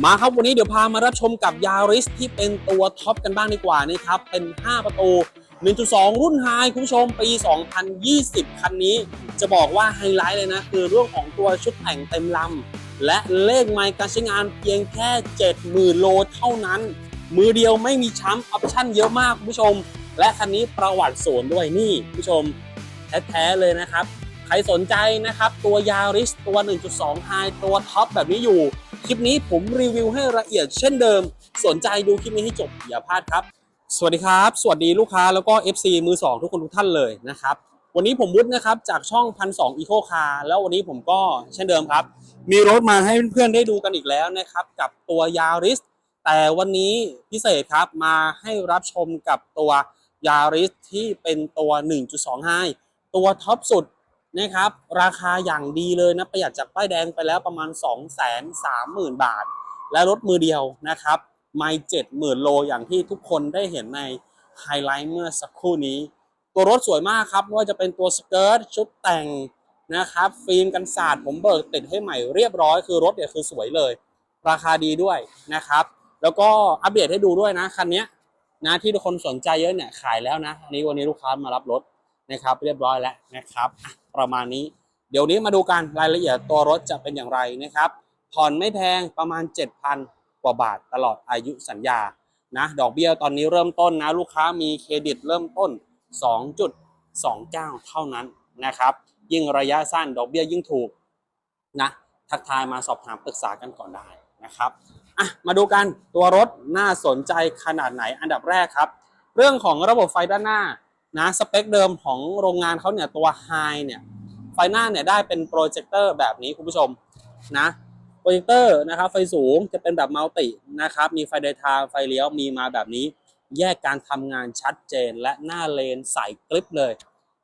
มาครับวันนี้เดี๋ยวพามารับชมกับยาริสที่เป็นตัวท็อปกันบ้างดีกว่านะครับ เป็น 5 ประตู 1.2 รุ่นไฮคุณผู้ชมปี 2020 คันนี้ จะบอกว่าไฮไลท์เลยนะ คือเรื่องของตัวชุดแต่งเต็มลำ และเลขไมล์การใช้งานเพียงแค่ 70,000 โลเท่านั้น มือเดียวไม่มีช้ำออปชั่นเยอะมากคุณผู้ชม และคันนี้ประวัติศูนด้วยนี่คุณผู้ชม แท้ๆเลยนะครับ ใครสนใจนะครับตัวยาริสตัว 1.2ไฮตัวท็อปแบบนี้อยู่ คลิปนี้ผมรีวิวให้ละเอียดเช่นเดิม สนใจดูคลิปนี้ให้จบอย่าพลาดครับ สวัสดีครับ สวัสดีลูกค้าแล้วก็ FC มือ 2 ทุกคนทุกท่านเลยนะครับ วันนี้ผมวุฒินะครับจากช่องพันสองอีโคคาแล้ววันนี้ผมก็เช่นเดิมครับ มีรถมาให้เพื่อนๆได้ดูกันอีกแล้วนะครับกับตัวยาริสแต่วันนี้พิเศษครับมาให้รับชมกับตัวยาริสที่เป็นตัว 1.2ไฮตัวท็อปสุด นะครับ ราคาอย่างดีเลยนะประหยัดจากป้ายแดงไปแล้วประมาณ 230,000 บาท และรถมือเดียวนะครับไม่เจ็ดหมื่นโลอย่างที่ทุกคนได้เห็นในไฮไลท์เมื่อสักครู่นี้ ตัวรถสวยมากครับไม่ว่าจะเป็นตัวสเกิร์ตชุดแต่งนะครับ ฟิล์มกันสาดผมเบิกติดให้ใหม่เรียบร้อยคือรถเนี่ยคือสวยเลย ราคาดีด้วยนะครับ แล้วก็อัปเดตให้ดูด้วยนะคันนี้นะที่ทุกคนสนใจเยอะเนี่ยขายแล้วนะอันนี้วันนี้ลูกค้ามารับรถนะครับ เรียบร้อยแล้วนะครับ ประมาณนี้ เดี๋ยวนี้มาดูกันรายละเอียดตัวรถจะเป็นอย่างไรนะครับ ผ่อนไม่แพงประมาณ 7,000 กว่าบาทตลอดอายุสัญญานะดอกเบี้ยตอนนี้เริ่มต้นนะลูกค้ามีเครดิตเริ่มต้น 2.29 เท่านั้นนะครับ ยิ่งระยะสั้นดอกเบี้ยยิ่งถูกนะทักทายมาสอบถามปรึกษากันก่อนได้นะครับอะมาดูกันตัวรถน่าสนใจขนาดไหนอันดับแรกครับ เรื่องของระบบไฟด้านหน้า นะสเปคเดิมของโรงงานเขาเนี่ยตัว High เนี่ยไฟหน้าเนี่ยได้เป็นโปรเจคเตอร์แบบนี้คุณผู้ชมนะโปรเจคเตอร์นะครับไฟสูงจะเป็นแบบมัลตินะครับมีไฟเดทม์ไฟเลี้ยวมีมาแบบนี้ แยกการทำงานชัดเจนและหน้าเลนใสกริบเลย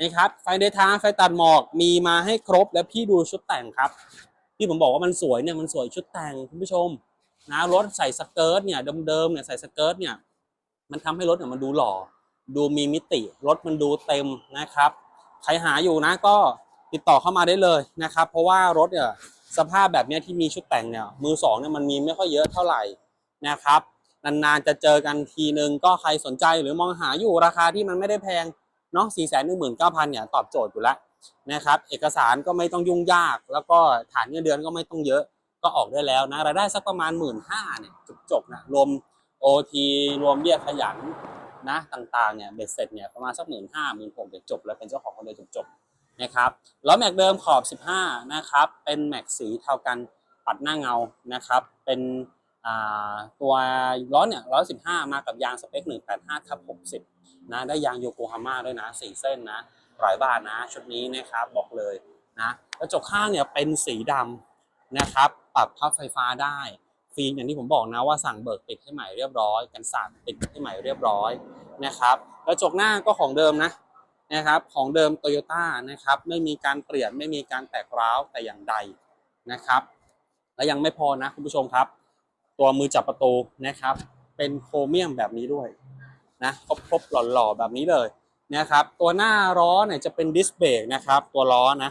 นะครับไฟเดทม์ไฟตัดหมอกมีมาให้ครบและพี่ดูชุดแต่งครับ ที่ผมบอกว่ามันสวยเนี่ยมันสวยชุดแต่งคุณผู้ชมนะรถใส่สเกิร์ตเนี่ยเดิมๆเนี่ยใส่สเกิร์ตเนี่ยมันทำให้รถเนี่ยมันดูหล่อ ดูมีมิติ รถมันดูเต็มนะครับ ใครหาอยู่นะก็ติดต่อเข้ามาได้เลยนะครับ เพราะว่ารถเนี่ยสภาพแบบนี้ที่มีชุดแต่งเนี่ยมือสองเนี่ยมันมีไม่ค่อยเยอะเท่าไหร่นะครับนานๆจะเจอกันทีนึงก็ใครสนใจหรือมองหาอยู่ราคาที่มันไม่ได้แพงเนาะสี่แสนหนึ่งหมื่นเก้าพันเนี่ยตอบโจทย์อยู่แล้วนะครับเอกสารก็ไม่ต้องยุ่งยาก แล้วก็ฐานเงินเดือนก็ไม่ต้องเยอะก็ออกได้แล้วนะรายได้สักประมาณหมื่นห้าเนี่ยจบๆนะรวม OT รวมเบี้ยขยัน นะต่างๆเนี่ยเบ็ดเสร็จเนี่ยประมาณสักหมื่นห้าหมื่นหกเดี๋ยวจบแล้วเป็นเจ้าของคนเดียวจบๆนะครับล้อแม็กเดิมขอบ 15 นะครับเป็นแม็กสีเท่ากันปัดหน้าเงานะครับ เป็นอ่าตัวล้อเนี่ยล้อ15 มากับยางสเปค 185ทับ60 นะได้ยางโยโกฮาม่าด้วยนะ4เส้นนะร้อยบาทนะชุดนี้นะครับบอกเลยนะกระจกข้างเนี่ยเป็นสีดำนะครับ ปรับพับไฟฟ้าได้ ฟิล์มอย่างที่ผมบอกนะว่าสั่งเบิกติดให้ใหม่เรียบร้อย กันสาดติดให้ใหม่เรียบร้อยนะครับกระจกหน้าก็ของเดิมนะนะครับของเดิมโตโยต้านะครับไม่มีการเปลี่ยนไม่มีการแตกร้าวแต่อย่างใดนะครับ และยังไม่พอนะคุณผู้ชมครับ ตัวมือจับประตูนะครับ เป็นโครเมียมแบบนี้ด้วยนะครบครบๆหล่อๆแบบนี้เลยนะครับตัวหน้าล้อเนี่ยจะเป็นดิสเบรกนะครับตัวล้อนะ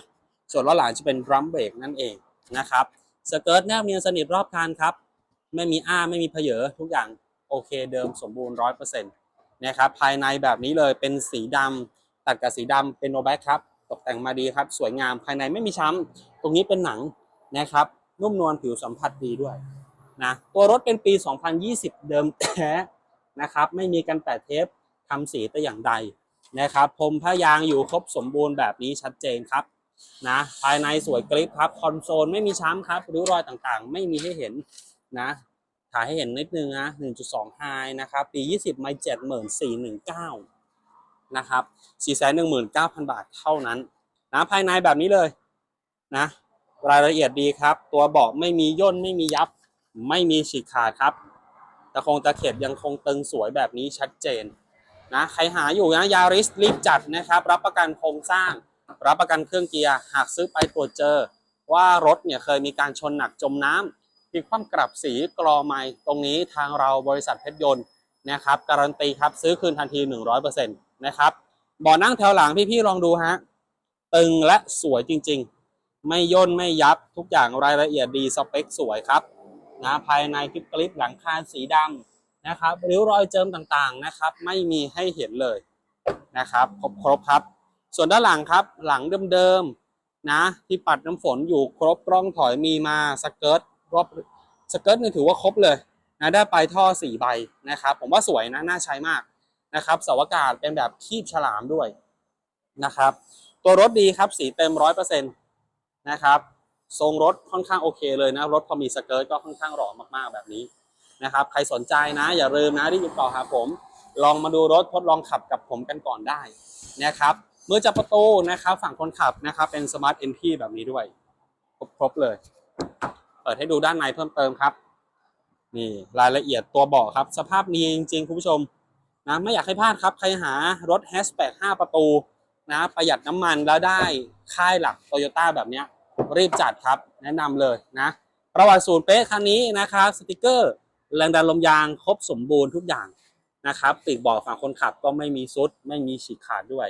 ส่วนล้อหลังจะเป็นดรัมเบรกนั่นเองนะครับสเกิร์ตแนบเนียนสนิทรอบคันครับ ไม่มีอ้าไม่มีเพเยอทุกอย่างโอเคเดิมสมบูรณ์ร้อยเปอร์เซ็นต์นะครับภายในแบบนี้เลยเป็นสีดำตัดกับสีดำเป็นโนแบ็คครับ ตกแต่งมาดีครับ สวยงามภายในไม่มีช้ำตรงนี้เป็นหนังนะครับ นุ่มนวลผิวสัมผัสดีด้วยนะตัวรถเป็นปี 2020 เดิมแท้นะครับ ไม่มีกันแปะเทปทำสีแต่อย่างใดนะครับพรมผ้ายางอยู่ครบสมบูรณ์แบบนี้ชัดเจนครับนะภายในสวยกริปครับ คอนโซลไม่มีช้ำครับริ้วรอยต่างๆ ไม่มีให้เห็น นะถ่ายให้เห็นนิดนึงนะ1.2 high นะครับ ปี 20ไม่74,419นะครับ419,000 บาทเท่านั้นนะภายในแบบนี้เลยนะรายละเอียดดีครับ ตัวเบาะไม่มีย่นไม่มียับ ไม่มีฉีกขาดครับตะคงตะเข็บยังคงตึงสวยแบบนี้ชัดเจนนะใครหาอยู่นะยาริสรีบจัดนะครับ รับประกันโครงสร้าง รับประกันเครื่องเกียร์หากซื้อไปตรวจเจอ ว่ารถเนี่ยเคยมีการชนหนักจมน้ำ พลิกคว่ำกลับสีกรอไม้ตรงนี้ทางเราบริษัทเพชรยนต์นะครับการันตีครับซื้อคืนทันที 100%นะครับเบาะนั่งแถวหลังพี่ๆลองดูฮะตึงและสวยจริงๆ ไม่ย่นไม่ยับทุกอย่างรายละเอียดดีสเปคสวยครับนะภายในคลิปกลิปหลังคาสีดำนะครับริ้วรอยเจิมต่างๆนะครับ ไม่มีให้เห็นเลยนะครับครบครบครับ ส่วนด้านหลังครับหลังเดิมๆนะที่ปัดน้ำฝนอยู่ครบกล้องถอยมีมาสเกิร์ต รอบสเกิร์ตนี่ถือว่าครบเลยนะได้ไปท่อสี่ใบนะครับ ผมว่าสวยนะน่าใช้มากนะครับเสาอากาศเป็นแบบคีบฉลามด้วยนะครับ ตัวรถดีครับสีเต็มร้อยเปอร์เซ็นต์นะครับ ทรงรถค่อนข้างโอเคเลยนะ รถพอมีสเกิร์ตก็ค่อนข้างหล่อมากๆแบบนี้นะครับ ใครสนใจนะ อย่าลืมนะที่ติดต่อหาผม ลองมาดูรถทดลองขับกับผมกันก่อนได้นะครับเมื่อจับประตูนะครับฝั่งคนขับนะครับเป็นสมาร์ทเอนทีแบบนี้ด้วย ครบเลย เปิดให้ดูด้านในเพิ่มเติมครับ นี่รายละเอียดตัวเบาะครับ สภาพดีจริงๆ คุณผู้ชมนะไม่อยากให้พลาดครับ ใครหารถแฮชแบ็ก5ประตูนะประหยัดน้ำมันแล้วได้ค่ายหลักโตโยต้าแบบนี้รีบจัดครับ แนะนำเลยนะ ประวัติศูนย์เป๊ะคันนี้นะครับสติกเกอร์แรงดันลมยางครบสมบูรณ์ทุกอย่างนะครับปีกเบอกฝั่งคนขับก็ไม่มีซุด ไม่มีฉีกขาดด้วย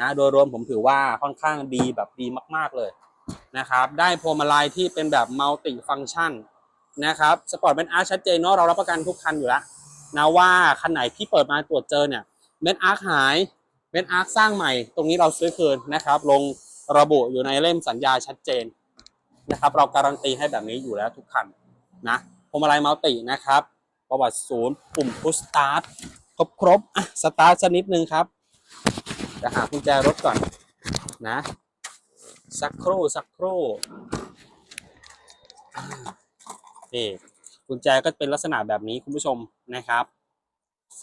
นะโดยรวมผมถือว่าค่อนข้างดีแบบดีมาก ๆเลย นะครับ ได้พวงมาลัยที่เป็นแบบมัลติฟัง c t ชันนะครับสปอร์ตเป็นอาร์ชัดเจนเนาะเรารับประกันทุกคันอยู่แล้วนะว่าคันไหนที่เปิดมาตรวจเจอเนี่ยเม็ดอาร์หายเม็ดอาร์สร้างใหม่ ตรงนี้เราซื้อคืนนะครับ ลงระบุอยู่ในเล่มสัญญาชัดเจนนะครับ เราการันตีให้แบบนี้อยู่แล้วทุกคันนะพวงมาลัยมัลตินะครับ ประวัติศูนย์ปุ่มพุชสตาร์ทครบครบอะสตาร์ทสักนิดนึงครับจะหากุญแจรถก่อนนะ สักครู่สักครู่นี่กุญแจก็เป็นลักษณะแบบนี้คุณผู้ชมนะครับ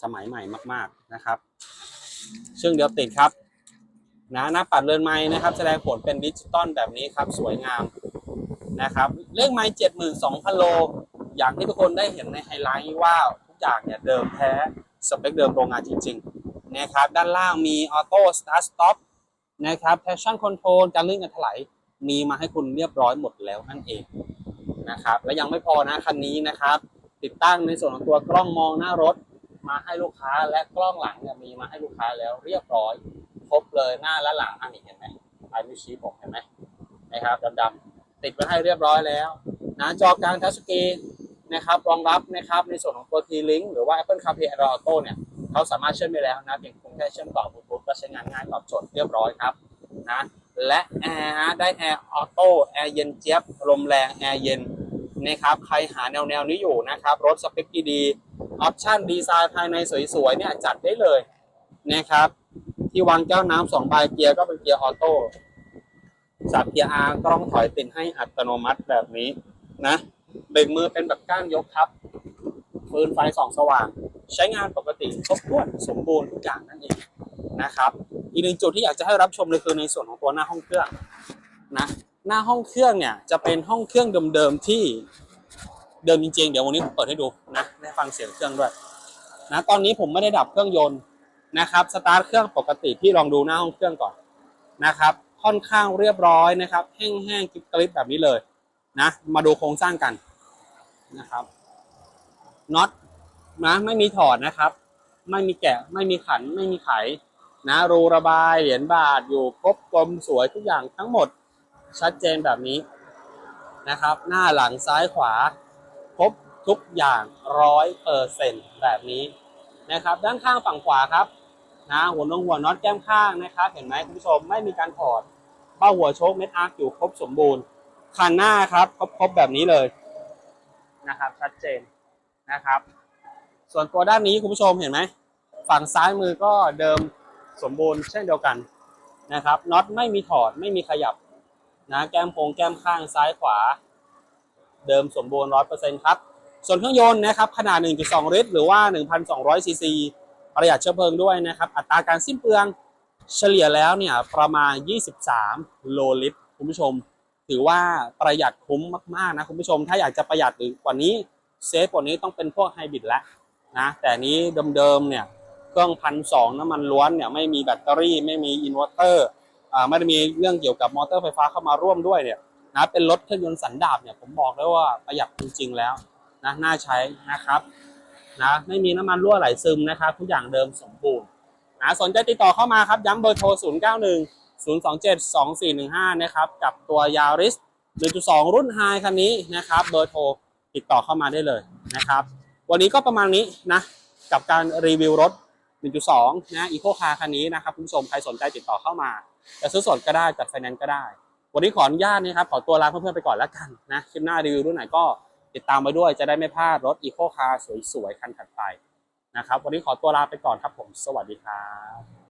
สมัยใหม่มากๆนะครับเชื่องเดียวติดครับนะหน้าปัดเรือนไม้นะครับ แสดงผลเป็นดิจิตอลแบบนี้ครับ สวยงามนะครับ เลขไม้เจ็ดหมื่นสองพันโล อย่างที่ทุกคนได้เห็นในไฮไลท์ว่าทุกอย่างเนี่ยเดิมแท้สเปคเดิมโรงงานจริง ๆ นะครับ ด้านล่างมีออโต้สตาร์ทสต็อป นะครับ traction control การลื่นการถลายมีมาให้คุณเรียบร้อยหมดแล้วนั่นเองนะครับ และยังไม่พอนะคันนี้นะครับ ติดตั้งในส่วนของตัวกล้องมองหน้ารถมาให้ลูกค้าและกล้องหลังเนี่ยมีมาให้ลูกค้าแล้วเรียบร้อยครบเลยหน้าและหลังอันนี้เห็นไหมไอวิชีผมเห็นไหมนะครับดำๆติดไว้ให้เรียบร้อยแล้วนะจอกลางทัชสกรีนนะครับรองรับนะครับในส่วนของตัว T-Link หรือว่า Apple CarPlay Android Auto เนี่ยเขาสามารถเชื่อมได้แล้วนะเพียงคุณแค่เชื่อมต่อ ก็ใช้งานง่ายตอบโจทย์เรียบร้อยครับนะและแอร์ฮะได้แอร์ออโต้แอร์เย็นเจี๊ยบลมแรงแอร์เย็นนะครับใครหาแนวแนวนี้อยู่นะครับรถสเปคดีๆออปชั่นดีไซน์ภายในสวยๆเนี่ยจัดได้เลยนะครับที่วางแก้วน้ำสองใบเกียร์ก็เป็นเกียร์ออโต้สับเกียร์อาร์กล้องถอยติดให้อัตโนมัติแบบนี้นะเบรกมือเป็นแบบก้านยกครับฟืนไฟสองสว่าง ใช้งานปกติครบถ้วนสมบูรณ์ทุกอย่างนั่นเอง นะครับ อีกหนึ่งจุดที่อยากจะให้รับชมเลยคือในส่วนของตัวหน้าห้องเครื่องนะหน้าห้องเครื่องเนี่ยจะเป็นห้องเครื่องเดิมๆที่เดิมจริงๆเดี๋ยววันนี้ผมเปิดให้ดูนะได้ฟังเสียงเครื่องด้วยนะตอนนี้ผมไม่ได้ดับเครื่องยนต์นะครับสตาร์ทเครื่องปกติพี่ลองดูหน้าห้องเครื่องก่อนนะครับ ค่อนข้างเรียบร้อยนะครับแห้งๆกริบๆแบบนี้เลยนะมาดูโครงสร้างกันนะครับน็อตนะไม่มีถอดนะครับ ไม่มีแกะไม่มีขันไม่มีไข นะรูระบายเหรียญบาทอยู่ครบกลมสวยทุกอย่างทั้งหมดชัดเจนแบบนี้นะครับ หน้าหลังซ้ายขวาครบทุกอย่างร้อยเปอร์เซ็นแบบนี้นะครับ ด้านข้างฝั่งขวาครับนะหัวนงหัวน็อตแก้มข้างนะครับ เห็นไหมคุณผู้ชมไม่มีการถอดเบ้าหัวโชคเม็ดอาร์คอยู่ครบสมบูรณ์คันหน้าครับครบครบแบบนี้เลยนะครับ ชัดเจนนะครับ ส่วนตัวด้านนี้คุณผู้ชมเห็นไหมฝั่งซ้ายมือก็เดิม สมบูรณ์เช่นเดียวกันนะครับน็อตไม่มีถอดไม่มีขยับนะแก้มโพงแก้มข้างซ้ายขวา เดิมสมบูรณ์ร้อยเปอร์เซ็นต์ครับ ส่วนเครื่องยนต์นะครับขนาด 1.2 ลิตร หรือว่า 1,200 ซีซีประหยัดเชื้อเพลิงด้วยนะครับ อัตราการสิ้นเปลืองเฉลี่ยแล้วเนี่ยประมาณ 23 โลลิตร คุณผู้ชม ถือว่าประหยัดคุ้มมากๆนะคุณผู้ชม ถ้าอยากจะประหยัดหรือกว่านี้เซฟกว่านี้ต้องเป็นพวกไฮบริดแล้วนะแต่นี้เดิมๆเนี่ย เครื่องพันสองน้ำมันล้วนเนี่ยไม่มีแบตเตอรี่ไม่มีอินเวอร์เตอร์อ่าไม่ได้มีเรื่องเกี่ยวกับมอเตอร์ไฟฟ้าเข้ามาร่วมด้วยเนี่ยนะเป็นรถเครื่องยนต์สันดาปเนี่ยผมบอกได้ว่าประหยัดจริงๆแล้วนะน่าใช้นะครับนะไม่มีน้ำมันรั่วไหลซึมนะครับ ทุกอย่างเดิมสมบูรณ์นะสนใจติดต่อเข้ามาครับย้ำเบอร์โทร 0 9 1 0 2 7 2 4 1 5 นะครับ กับตัวยาริส1.2 รุ่นไฮคันนี้นะครับ เบอร์โทรติดต่อเข้ามาได้เลยนะครับ วันนี้ก็ประมาณนี้นะ กับการรีวิวรถ 1.2 นะอีโคคาคันนี้นะครับคุณผู้ชมใครสนใจติดต่อเข้ามาจะซื้อสดก็ได้จัดไฟแนนซ์ก็ได้ วันนี้ขออนุญาตนะครับ ขอตัวลาเพื่อนๆไปก่อนแล้วกันนะคลิปหน้ารีวิวรุ่นไหนก็ติดตามไปด้วยจะได้ไม่พลาดรถอีโคคาสวยๆคันถัดไปนะครับ วันนี้ขอตัวลาไปก่อนครับผม สวัสดีครับ